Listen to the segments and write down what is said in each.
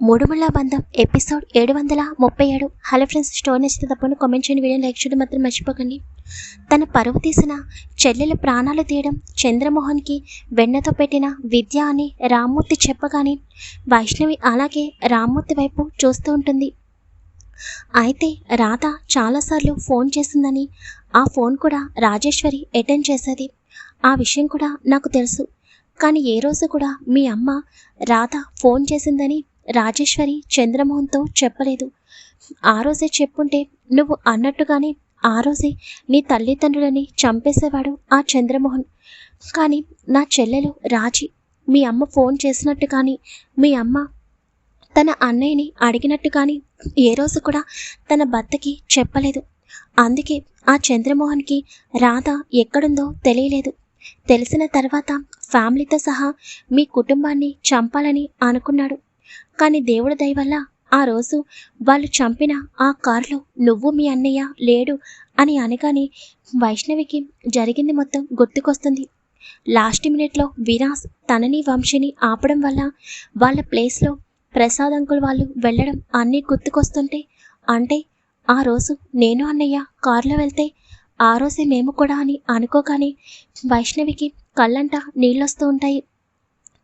మూడుముళ్ళ బంధం ఎపిసోడ్ ఏడు వందల ముప్పై ఏడు. హలో ఫ్రెండ్స్ స్టోర్ నచ్చితే తప్పని కామెంట్ చేయండి వీడియో లైక్ చేయడం మాత్రం మర్చిపోకండి. తన పరువు తీసిన చెల్లెల ప్రాణాలు తీయడం చంద్రమోహన్కి వెన్నతో పెట్టిన విద్య అని రామ్మూర్తి చెప్పగానే వైష్ణవి అలాగే రామ్మూర్తి వైపు చూస్తూ ఉంటుంది. అయితే రాధ చాలాసార్లు ఫోన్ చేసిందని ఆ ఫోన్ కూడా రాజేశ్వరి అటెండ్ చేసేది. ఆ విషయం కూడా నాకు తెలుసు. కానీ ఏ రోజు కూడా మీ అమ్మ రాధ ఫోన్ చేసిందని రాజేశ్వరి చంద్రమోహన్తో చెప్పలేదు. ఆ రోజే చెప్పుంటే నువ్వు అన్నట్టుగానే ఆ రోజే నీ తల్లిదండ్రులని చంపేసేవాడు ఆ చంద్రమోహన్. కానీ నా చెల్లెలు రాజీ మీ అమ్మ ఫోన్ చేసినట్టు కానీ మీ అమ్మ తన అన్నయ్యని అడిగినట్టు కానీ ఏ రోజు కూడా తన భర్తకి చెప్పలేదు. అందుకే ఆ చంద్రమోహన్కి రాధ ఎక్కడుందో తెలియలేదు. తెలిసిన తర్వాత ఫ్యామిలీతో సహా మీ కుటుంబాన్ని చంపాలని అనుకున్నాడు. కానీ దేవుడి దయ వల్ల ఆ రోజు వాళ్ళు చంపిన ఆ కారులో నువ్వు మీ అన్నయ్య లేడు అని అనగానే వైష్ణవికి జరిగింది మొత్తం గుర్తుకొస్తుంది. లాస్ట్ మినిట్లో విరాస్ తనని వంశిని ఆపడం వల్ల వాళ్ళ ప్లేస్లో ప్రసాద్ అంకుల్ వాళ్ళు వెళ్ళడం అన్నీ గుర్తుకొస్తుంటే అంటే ఆ రోజు నేను అన్నయ్య కారులో వెళ్తే ఆ రోజే మేము కూడా అని అనుకోగానే వైష్ణవికి కళ్ళంట నీళ్ళొస్తూ ఉంటాయి.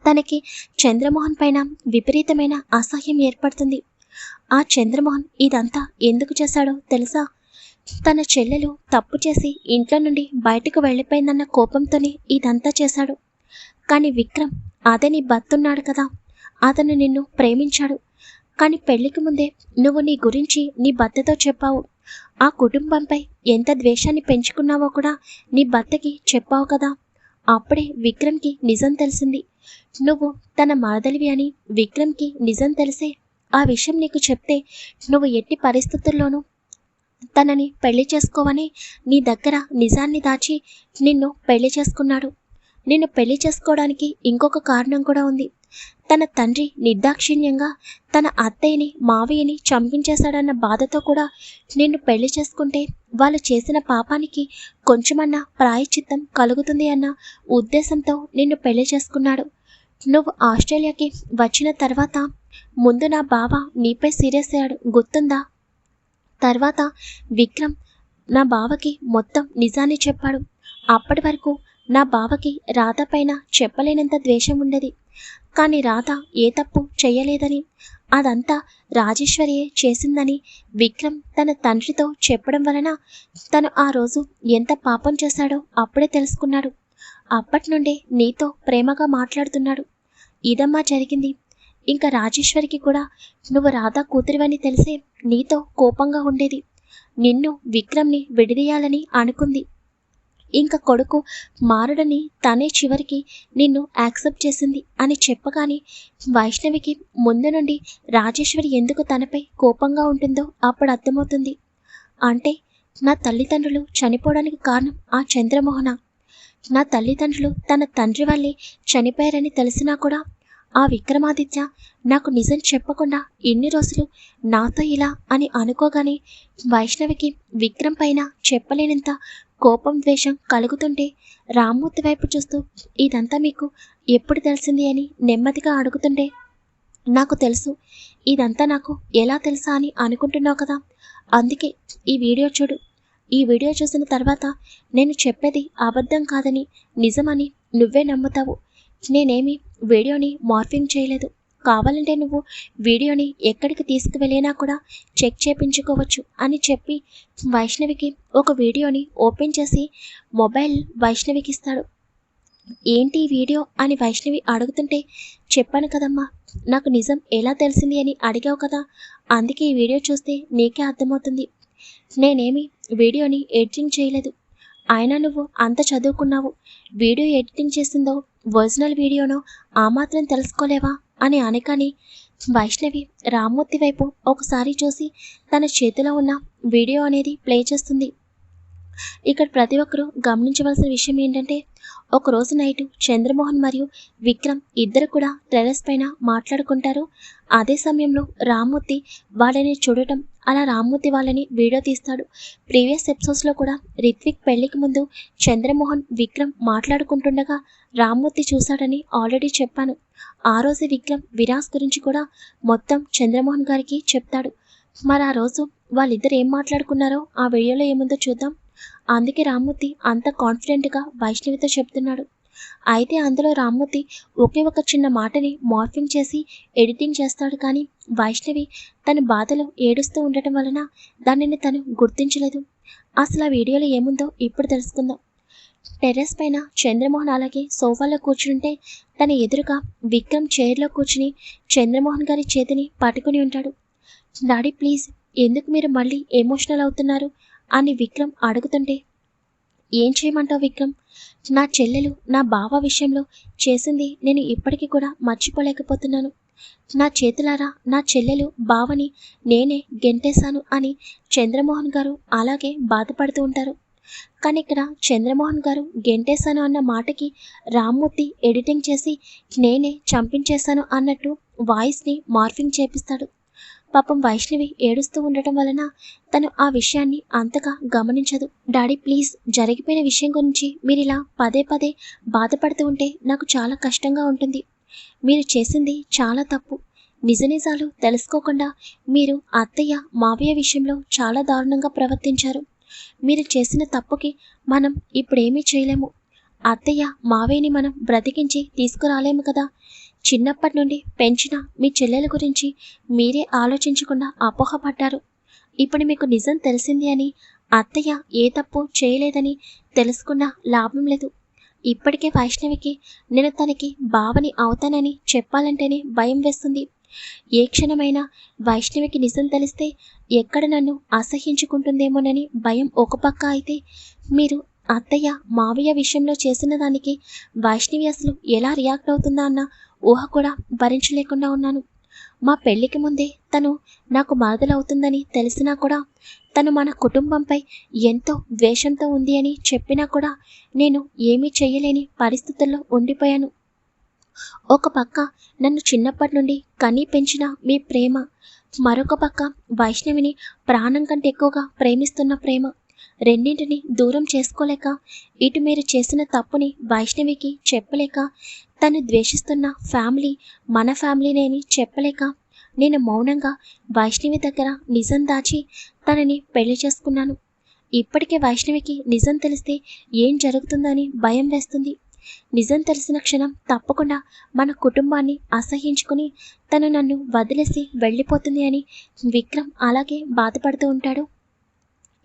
తనకి చంద్రమోహన్ పైన విపరీతమైన అసహ్యం ఏర్పడుతుంది. ఆ చంద్రమోహన్ ఇదంతా ఎందుకు చేశాడో తెలుసా? తన చెల్లెలు తప్పు చేసి ఇంట్లో నుండి బయటకు వెళ్ళిపోయిందన్న కోపంతోనే ఇదంతా చేశాడు. కానీ విక్రమ్ అదే నీ బతున్నాడు కదా. అతను నిన్ను ప్రేమించాడు. కానీ పెళ్ళికి ముందే నువ్వు నీ గురించి నీ భర్తతో చెప్పావు. ఆ కుటుంబంపై ఎంత ద్వేషాన్ని పెంచుకున్నావో కూడా నీ భర్తకి చెప్పావు కదా. అప్పుడే విక్రమ్కి నిజం తెలిసింది. నువ్వు తన మరదలివి అని విక్రమ్కి నిజం తెలిసే ఆ విషయం నీకు చెప్తే నువ్వు ఎట్టి పరిస్థితుల్లోనూ తనని పెళ్ళి చేసుకోవని నీ దగ్గర నిజాన్ని దాచి నిన్ను పెళ్ళి చేసుకున్నాడు. నిన్ను పెళ్ళి చేసుకోవడానికి ఇంకొక కారణం కూడా ఉంది. తన తండ్రి నిర్దాక్షిణ్యంగా తన అత్తయ్యని మావయ్యని చంపించేశాడన్న బాధతో కూడా నిన్ను పెళ్ళి చేసుకుంటే వాళ్ళు చేసిన పాపానికి కొంచెమన్నా ప్రాయచిత్తం కలుగుతుంది అన్న ఉద్దేశంతో నిన్ను పెళ్ళి చేసుకున్నాడు. నువ్వు ఆస్ట్రేలియాకి వచ్చిన తర్వాత ముందు నా బావ నీపై సీరియస్ అయ్యాడు. గుర్తుందా? తర్వాత విక్రమ్ నా బావకి మొత్తం నిజాన్ని చెప్పాడు. అప్పటి వరకు నా బావకి రాధ పైన చెప్పలేనంత ద్వేషం ఉండేది. కానీ రాధ ఏ తప్పు చేయలేదని అదంతా రాజేశ్వరియే చేసిందని విక్రమ్ తన తండ్రితో చెప్పడం వలన తను ఆ రోజు ఎంత పాపం చేశాడో అప్పుడే తెలుసుకున్నాడు. అప్పటి నుండే నీతో ప్రేమగా మాట్లాడుతున్నాడు. ఇదమ్మా జరిగింది. ఇంకా రాజేశ్వరికి కూడా నువ్వు రాధా కూతురివని తెలిసే నీతో కోపంగా ఉండేది. నిన్ను విక్రమ్ని విడిదీయాలని అనుకుంది. ఇంకా కొడుకు మారడని తనే చివరికి నిన్ను యాక్సెప్ట్ చేసింది అని చెప్పగానే వైష్ణవికి ముందు నుండి రాజేశ్వరి ఎందుకు తనపై కోపంగా ఉంటుందో అప్పుడు అర్థమవుతుంది. అంటే నా తల్లిదండ్రులు చనిపోవడానికి కారణం ఆ చంద్రమోహన. నా తల్లిదండ్రులు తన తండ్రి వల్లే చనిపోయారని తెలిసినా కూడా ఆ విక్రమాదిత్య నాకు నిజం చెప్పకుండా ఎన్ని రోజులు నాతో ఇలా అని అనుకోగానే వైష్ణవికి విక్రమ్ పైన చెప్పలేనంత కోపం ద్వేషం కలుగుతుంటే రామ్మూర్తి వైపు చూస్తూ ఇదంతా మీకు ఎప్పుడు తెలిసింది? అని నెమ్మదిగా అడుగుతుంటే నాకు తెలుసు. ఇదంతా నాకు ఎలా తెలుసా అని అనుకుంటున్నావు కదా. అందుకే ఈ వీడియో చూడు. ఈ వీడియో చూసిన తర్వాత నేను చెప్పేది అబద్ధం కాదని నిజమని నువ్వే నమ్ముతావు. నేనేమి వీడియోని మార్ఫింగ్ చేయలేదు. కావాలంటే నువ్వు వీడియోని ఎక్కడికి తీసుకువెళ్ళినా కూడా చెక్ చేపించుకోవచ్చు అని చెప్పి వైష్ణవికి ఒక వీడియోని ఓపెన్ చేసి మొబైల్ వైష్ణవికి ఇస్తాడు. ఏంటి వీడియో అని వైష్ణవి అడుగుతుంటే చెప్పాను కదమ్మా నాకు నిజం ఎలా తెలిసింది అని అడిగావు కదా అందుకే ఈ వీడియో చూస్తే నీకే అర్థమవుతుంది. నేనేమి వీడియోని ఎడిటింగ్ చేయలేదు. అయినా నువ్వు అంత చదువుకున్నావు. వీడియో ఎడిటింగ్ చేసిందో ఒరిజినల్ వీడియోనో ఆ మాత్రం తెలుసుకోలేవా? అని అనగానే వైష్ణవి రామ్మూర్తి వైపు ఒకసారి చూసి తన చేతిలో ఉన్న వీడియో అనేది ప్లే చేస్తుంది. ఇక్కడ ప్రతి ఒక్కరూ గమనించవలసిన విషయం ఏంటంటే ఒకరోజు నైట్ చంద్రమోహన్ మరియు విక్రమ్ ఇద్దరు కూడా టెరెస్ పైన మాట్లాడుకుంటారు. అదే సమయంలో రామ్మూర్తి వాళ్ళని చూడటం అలా రామ్మూర్తి వాళ్ళని వీడియో తీస్తాడు. ప్రీవియస్ ఎపిసోడ్స్లో కూడా రిత్విక్ పెళ్ళికి ముందు చంద్రమోహన్ విక్రమ్ మాట్లాడుకుంటుండగా రామ్మూర్తి చూశాడని ఆల్రెడీ చెప్పాను. ఆ రోజు విక్రమ్ విరాస్ గురించి కూడా మొత్తం చంద్రమోహన్ గారికి చెప్తాడు. మరి ఆ రోజు వాళ్ళిద్దరు ఏం మాట్లాడుకున్నారో ఆ వీడియోలో ఏముందో చూద్దాం. అందుకే రామ్మూర్తి అంత కాన్ఫిడెంట్గా వైష్ణవితో చెప్తున్నాడు. అయితే అందులో రామ్మూర్తి ఒకే ఒక చిన్న మాటని మార్ఫింగ్ చేసి ఎడిటింగ్ చేస్తాడు కానీ వైష్ణవి తన బాధలో ఏడుస్తూ ఉండటం వలన దానిని తను గుర్తించలేదు. అసలు ఆ వీడియోలో ఏముందో ఇప్పుడు తెలుసుకుందాం. టెర్రస్ పైన చంద్రమోహన్ అలాగే సోఫాలో కూర్చుంటే తన ఎదురుగా విక్రమ్ చైర్లో కూర్చుని చంద్రమోహన్ గారి చేతిని పట్టుకుని ఉంటాడు. డాడీ ప్లీజ్ ఎందుకు మీరు మళ్ళీ ఎమోషనల్ అవుతున్నారు? అని విక్రమ్ అడుగుతుంటే ఏం చేయమంటావు విక్రమ్? నా చెల్లెలు నా బావ విషయంలో చేసింది నేను ఇప్పటికీ కూడా మర్చిపోలేకపోతున్నాను. నా చేతులారా నా చెల్లెలు బావని నేనే గెంటేశాను అని చంద్రమోహన్ గారు అలాగే బాధపడుతూ ఉంటారు. కానీ ఇక్కడ చంద్రమోహన్ గారు గెంటేశాను అన్న మాటకి రామ్మూర్తి ఎడిటింగ్ చేసి నేనే చంపించేశాను అన్నట్టు వాయిస్ని మార్ఫింగ్ చేపిస్తాడు. పాపం వైష్ణవి ఏడుస్తూ ఉండటం వలన తను ఆ విషయాన్ని అంతగా గమనించదు. డాడీ ప్లీజ్ జరిగిపోయిన విషయం గురించి మీరు ఇలా పదే పదే బాధపడుతూ ఉంటే నాకు చాలా కష్టంగా ఉంటుంది. మీరు చేసింది చాలా తప్పు. నిజ నిజాలు తెలుసుకోకుండా మీరు అత్తయ్య మావయ్య విషయంలో చాలా దారుణంగా ప్రవర్తించారు. మీరు చేసిన తప్పుకి మనం ఇప్పుడేమీ చేయలేము. అత్తయ్య మావేని మనం బ్రతికించి తీసుకురాలేము కదా. చిన్నప్పటి నుండి పెంచిన మీ చెల్లెల గురించి మీరే ఆలోచించకుండా అపోహపడ్డారు. ఇప్పుడు మీకు నిజం తెలిసింది అని అత్తయ్య ఏ తప్పు చేయలేదని తెలుసుకున్న లాభం లేదు. ఇప్పటికే వైష్ణవికి నేను తనకి బావని అవుతానని చెప్పాలంటేనే భయం వేస్తుంది. ఏ క్షణమైనా వైష్ణవికి నిజం తెలిస్తే ఎక్కడ నన్ను అసహించుకుంటుందేమోనని భయం ఒక పక్క అయితే మీరు అత్తయ్య మావయ్య విషయంలో చేసిన దానికి వైష్ణవి అసలు ఎలా రియాక్ట్ అవుతుందా అన్న ఊహ కూడా భరించలేకుండా ఉన్నాను. మా పెళ్ళికి ముందే తను నాకు మరదలవుతుందని తెలిసినా కూడా తను మన కుటుంబంపై ఎంతో ద్వేషంతో ఉంది అని చెప్పినా కూడా నేను ఏమీ చేయలేని పరిస్థితుల్లో ఉండిపోయాను. ఒక పక్క నన్ను చిన్నప్పటి నుండి కనీ పెంచిన మీ ప్రేమ మరొక పక్క వైష్ణవిని ప్రాణం కంటే ఎక్కువగా ప్రేమిస్తున్న ప్రేమ. రెండింటిని దూరం చేసుకోలేక ఇటు మీరు చేసిన తప్పుని వైష్ణవికి చెప్పలేక తను ద్వేషిస్తున్న ఫ్యామిలీ మన ఫ్యామిలీనేని చెప్పలేక నేను మౌనంగా వైష్ణవి దగ్గర నిజం దాచి తనని పెళ్ళి చేసుకున్నాను. ఇప్పటికే వైష్ణవికి నిజం తెలిస్తే ఏం జరుగుతుందని భయం వేస్తుంది. నిజం తెలిసిన క్షణం తప్పకుండా మన కుటుంబాన్ని అసహించుకుని తను నన్ను వదిలేసి వెళ్ళిపోతుంది అని విక్రమ్ అలాగే బాధపడుతూ ఉంటాడు.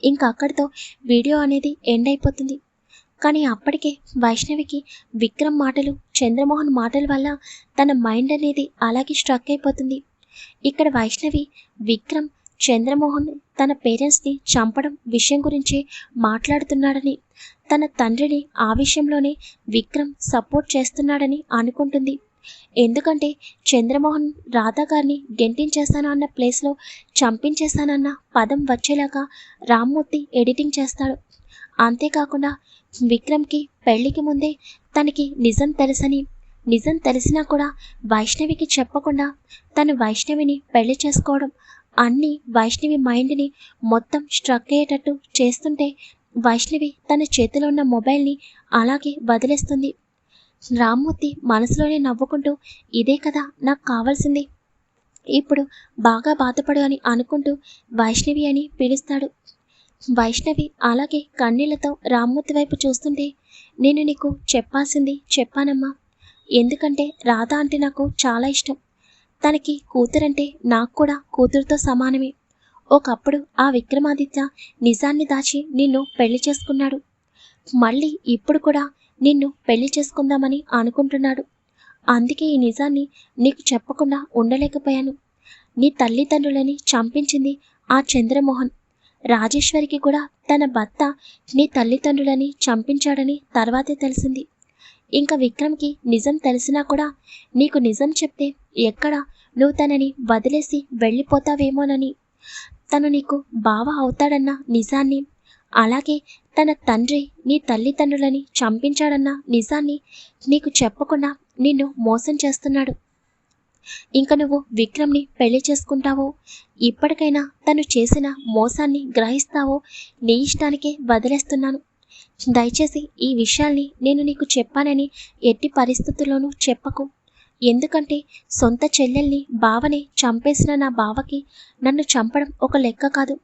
ఇంకా అక్కడితో వీడియో అనేది ఎండ్ అయిపోతుంది. కానీ అప్పటికే వైష్ణవికి విక్రమ్ మాటలు చంద్రమోహన్ మాటల వల్ల తన మైండ్ అనేది అలాగే స్ట్రక్ అయిపోతుంది. ఇక్కడ వైష్ణవి విక్రమ్ చంద్రమోహన్ తన పేరెంట్స్ని చంపడం విషయం గురించి మాట్లాడుతున్నాడని తన తండ్రిని ఆ విషయంలోనే విక్రమ్ సపోర్ట్ చేస్తున్నాడని అనుకుంటుంది. ఎందుకంటే చంద్రమోహన్ రాధా గారిని గెంటించేస్తాను అన్న ప్లేస్లో చంపించేస్తానన్న పదం వచ్చేలాగా రామ్మూర్తి ఎడిటింగ్ చేస్తాడు. అంతేకాకుండా విక్రమ్కి పెళ్ళికి ముందే తనకి నిజం తెలుసని నిజం తెలిసినా కూడా వైష్ణవికి చెప్పకుండా తను వైష్ణవిని పెళ్ళి చేసుకోవడం అన్నీ వైష్ణవి మైండ్ని మొత్తం స్ట్రక్ అయ్యేటట్టు చేస్తుంటే వైష్ణవి తన చేతిలో ఉన్న మొబైల్ని అలాగే వదిలేస్తుంది. రామ్మూర్తి మనసులోనే నవ్వుకుంటూ ఇదే కదా నాకు కావాల్సింది. ఇప్పుడు బాగా బాధపడు అని అనుకుంటూ వైష్ణవి అని పిలుస్తాడు. వైష్ణవి అలాగే కన్నీళ్ళతో రామ్మూర్తి వైపు చూస్తుంటే నేను నీకు చెప్పాల్సింది చెప్పానమ్మా. ఎందుకంటే రాధ అంటే నాకు చాలా ఇష్టం. తనకి కూతురంటే నాకు కూడా కూతురుతో సమానమే. ఒకప్పుడు ఆ విక్రమాదిత్య నిజాన్ని దాచి నిన్ను పెళ్ళి చేసుకున్నాడు. మళ్ళీ ఇప్పుడు కూడా నిన్ను పెళ్ళి చేసుకుందామని అనుకుంటున్నాడు. అందుకే ఈ నిజాన్ని నీకు చెప్పకుండా ఉండలేకపోయాను. నీ తల్లిదండ్రులని చంపించింది ఆ చంద్రమోహన్. రాజేశ్వరికి కూడా తన భర్త నీ తల్లిదండ్రులని చంపించాడని తర్వాతే తెలిసింది. ఇంకా విక్రమ్కి నిజం తెలిసినా కూడా నీకు నిజం చెప్తే ఎక్కడ నువ్వు తనని వదిలేసి వెళ్ళిపోతావేమోనని. తను నీకు బావ అవుతాడన్న నిజాన్ని అలాగే తన తండ్రి నీ తల్లిదండ్రులని చంపించాడన్న నిజాన్ని నీకు చెప్పకుండా నిన్ను మోసం చేస్తున్నాడు. ఇంక నువ్వు విక్రమ్ని పెళ్ళి చేసుకుంటావో ఇప్పటికైనా తను చేసిన మోసాన్ని గ్రహిస్తావో నీ ఇష్టానికే వదిలేస్తున్నాను. దయచేసి ఈ విషయాల్ని నేను నీకు చెప్పానని ఎట్టి పరిస్థితుల్లోనూ చెప్పకు. ఎందుకంటే సొంత చెల్లెల్ని బావని చంపేసిన నా బావకి నన్ను చంపడం ఒక లెక్క కాదు.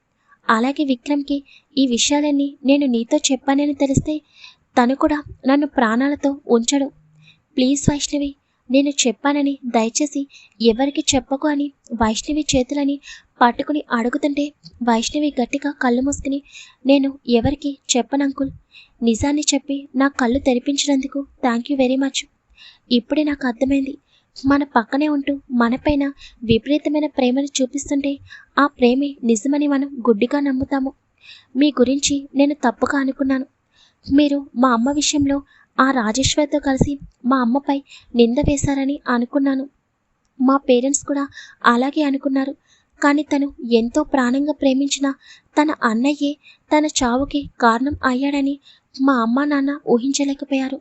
అలాగే విక్రమ్కి ఈ విషయాలన్నీ నేను నీతో చెప్పానని తెలిస్తే తను కూడా నన్ను ప్రాణాలతో ఉంచడు. ప్లీజ్ వైష్ణవి నేను చెప్పానని దయచేసి ఎవరికి చెప్పకు అని వైష్ణవి చేతులని పట్టుకుని అడుగుతుంటే వైష్ణవి గట్టిగా కళ్ళు మూసుకుని నేను ఎవరికి చెప్పనంకుల్ నిజాన్ని చెప్పి నా కళ్ళు తెరిపించినందుకు థ్యాంక్ యూ వెరీ మచ్ ఇప్పుడే నాకు అర్థమైంది. మన పక్కనే ఉంటూ మనపైన విపరీతమైన ప్రేమను చూపిస్తుంటే ఆ ప్రేమే నిజమని మనం గుడ్డిగా నమ్ముతాము. మీ గురించి నేను తప్పుగా అనుకున్నాను. మీరు మా అమ్మ విషయంలో ఆ రాజేశ్వర్తో కలిసి మా అమ్మపై నింద వేశారని అనుకున్నాను. మా పేరెంట్స్ కూడా అలాగే అనుకున్నారు. కానీ తను ఎంతో ప్రాణంగా ప్రేమించిన తన అన్నయ్యే తన చావుకి కారణం అయ్యాడని మా అమ్మ నాన్న ఊహించలేకపోయారు.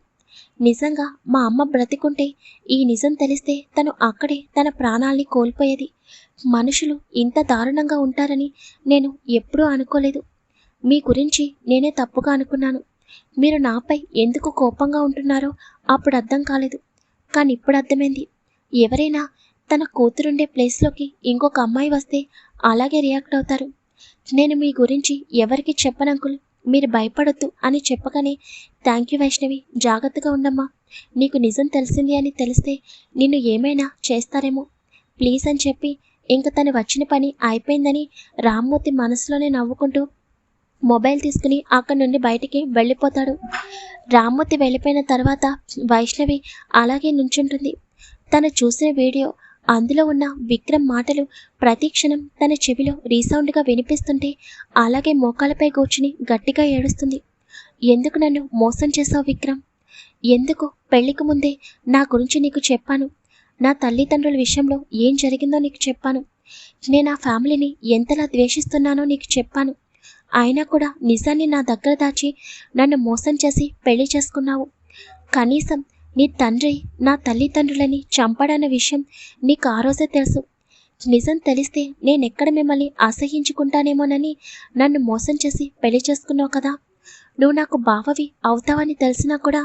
నిజంగా మా అమ్మ బ్రతికుంటే ఈ నిజం తెలిస్తే తను అక్కడే తన ప్రాణాల్ని కోల్పోయేది. మనుషులు ఇంత దారుణంగా ఉంటారని నేను ఎప్పుడూ అనుకోలేదు. మీ గురించి నేనే తప్పుగా అనుకున్నాను. మీరు నాపై ఎందుకు కోపంగా ఉంటున్నారో అప్పుడు అర్థం కాలేదు. కానీ ఇప్పుడు అర్థమైంది. ఎవరైనా తన కూతురుండే ప్లేస్లోకి ఇంకొక అమ్మాయి వస్తే అలాగే రియాక్ట్ అవుతారు. నేను మీ గురించి ఎవరికి చెప్పనంకులు మీరు భయపడొద్దు అని చెప్పగానే థ్యాంక్ యూ వైష్ణవి జాగ్రత్తగా ఉండమ్మా. నీకు నిజం తెలిసింది అని తెలిస్తే నిన్ను ఏమైనా చేస్తారేమో. ప్లీజ్ అని చెప్పి ఇంక తను వచ్చిన పని అయిపోయిందని రామ్మూర్తి మనసులోనే నవ్వుకుంటూ మొబైల్ తీసుకుని అక్కడి నుండి బయటికి వెళ్ళిపోతాడు. రామ్మూర్తి వెళ్ళిపోయిన తర్వాత వైష్ణవి అలాగే నుంచుంటుంది. తను చూసిన వీడియో అందులో ఉన్న విక్రమ్ మాటలు ప్రతి క్షణం తన చెవిలో రీసౌండ్గా వినిపిస్తుంటే అలాగే మోకాలపై కూర్చుని గట్టిగా ఏడుస్తుంది. ఎందుకు నన్ను మోసం చేశావు విక్రమ్? ఎందుకు? పెళ్ళికి ముందే నా గురించి నీకు చెప్పాను. నా తల్లిదండ్రుల విషయంలో ఏం జరిగిందో నీకు చెప్పాను. నేను ఆ ఫ్యామిలీని ఎంతలా ద్వేషిస్తున్నానో నీకు చెప్పాను. అయినా కూడా నిజాన్ని నా దగ్గర దాచి నన్ను మోసం చేసి పెళ్ళి చేసుకున్నావు. కనీసం నీ తండ్రి నా తల్లిదండ్రులని చంపడన్న విషయం నీకు ఆ రోజే తెలుసు. నిజం తెలిస్తే నేనెక్కడ మిమ్మల్ని అసహించుకుంటానేమోనని నన్ను మోసం చేసి పెళ్ళి చేసుకున్నావు కదా. నువ్వు నాకు బావవి అవుతావని తెలిసినా కూడా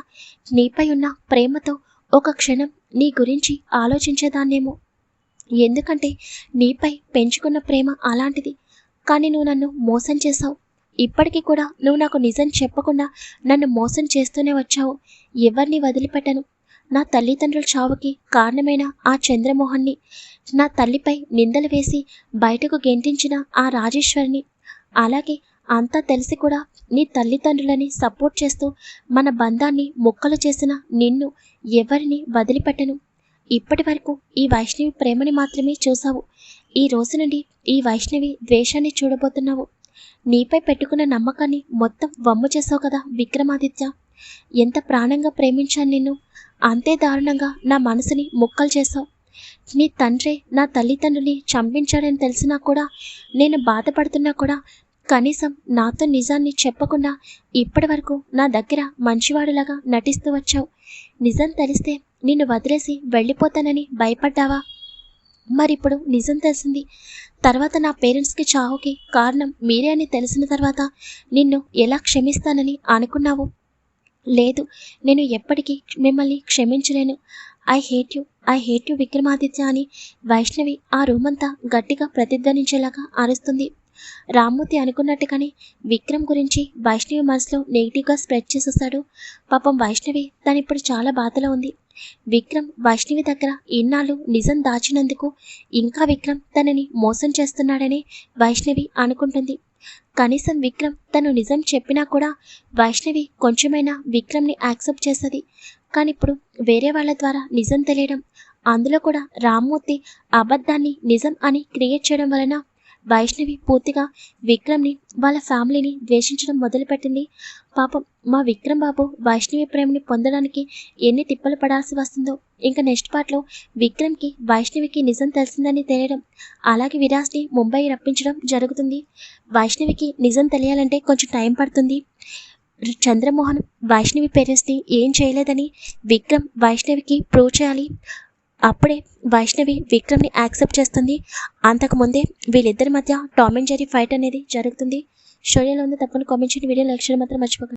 నీపై ఉన్న ప్రేమతో ఒక క్షణం నీ గురించి ఆలోచించేదాన్నేమో. ఎందుకంటే నీపై పెంచుకున్న ప్రేమ అలాంటిది. కానీ నువ్వు నన్ను మోసం చేశావు. ఇప్పటికీ కూడా నువ్వు నాకు నిజం చెప్పకుండా నన్ను మోసం చేస్తూనే వచ్చావు. ఎవరిని వదిలిపెట్టను? నా తల్లిదండ్రుల చావుకి కారణమైన ఆ చంద్రమోహన్ని నా తల్లిపై నిందలు వేసి బయటకు గెంటించిన ఆ రాజేశ్వరిని. అలాగే అంతా తెలిసి కూడా నీ తల్లిదండ్రులని సపోర్ట్ చేస్తూ మన బంధాన్ని ముక్కలు చేసిన నిన్ను ఎవరిని వదిలిపెట్టను? ఇప్పటి వరకు ఈ వైష్ణవి ప్రేమని మాత్రమే చూసావు ఈ రోజు నుండి ఈ వైష్ణవి ద్వేషాన్ని చూడబోతున్నావు. నీపై పెట్టుకున్న నమ్మకాన్ని మొత్తం వమ్ము చేసావు కదా విక్రమాదిత్య. ఎంత ప్రాణంగా ప్రేమించాను నిన్ను. అంతే దారుణంగా నా మనసుని ముక్కలు చేశావు. నీ తండ్రి నా తల్లిదండ్రుని చంపించాడని తెలిసినా కూడా నేను బాధపడుతున్నా కూడా కనీసం నాతో నిజాన్ని చెప్పకుండా ఇప్పటి వరకు నా దగ్గర మంచివాడిలాగా నటిస్తూ వచ్చావు. నిజం తెలిస్తే నిన్ను వదిలేసి వెళ్ళిపోతానని భయపడ్డావా? మరిప్పుడు నిజం తెలిసింది. తర్వాత నా పేరెంట్స్కి చావుకి కారణం మీరే అని తెలిసిన తర్వాత నిన్ను ఎలా క్షమిస్తానని అనుకున్నావు? లేదు నేను ఎప్పటికీ మిమ్మల్ని క్షమించలేను. I hate you I hate you Vikramaditya అని వైష్ణవి ఆ రూమ్ అంతా గట్టిగా ప్రతిధ్వనించేలాగా అరుస్తుంది. రామ్మూర్తి అనుకున్నట్టుగానే విక్రమ్ గురించి వైష్ణవి మనసులో నెగిటివ్గా స్ప్రెడ్ చేసేస్తాడు. పాపం వైష్ణవి తను ఇప్పుడు చాలా బాధలో ఉంది. విక్రమ్ వైష్ణవి దగ్గర ఇన్నాళ్ళు నిజం దాచినందుకు ఇంకా విక్రమ్ తనని మోసం చేస్తున్నాడని వైష్ణవి అనుకుంటుంది. కనీసం విక్రమ్ తను నిజం చెప్పినా కూడా వైష్ణవి కొంచెమైనా విక్రమ్ని యాక్సెప్ట్ చేస్తుంది. కానీ ఇప్పుడు వేరే వాళ్ళ ద్వారా నిజం తెలియడం అందులో కూడా రామ్మూర్తి అబద్ధాన్ని నిజం అని క్రియేట్ చేయడం వలన వైష్ణవి పూర్తిగా విక్రమ్ని వాళ్ళ ఫ్యామిలీని ద్వేషించడం మొదలుపెట్టింది. పాపం మా విక్రమ్ బాబు వైష్ణవి ప్రేమని పొందడానికి ఎన్ని తిప్పలు పడాల్సి వస్తుందో. ఇంకా నెక్స్ట్ పార్ట్లో విక్రమ్కి వైష్ణవికి నిజం తెలిసిందని తెలియడం అలాగే విరాజ్ని ముంబై రప్పించడం జరుగుతుంది. వైష్ణవికి నిజం తెలియాలంటే కొంచెం టైం పడుతుంది. చంద్రమోహన్ వైష్ణవి పేరెంట్స్ని ఏం చేయలేదని విక్రమ్ వైష్ణవికి ప్రూవ్ చేయాలి. అప్పుడే వైష్ణవి విక్రమ్ని యాక్సెప్ట్ చేస్తుంది. అంతకుముందే వీళ్ళిద్దరి మధ్య టామ్ అండ్ జెరీ ఫైట్ అనేది జరుగుతుంది. స్టోరీలో ఉంది తప్పని కామెంట్ చేయండి. వీడియో లైక్ చేయడం. మాత్రం మర్చిపోకండి.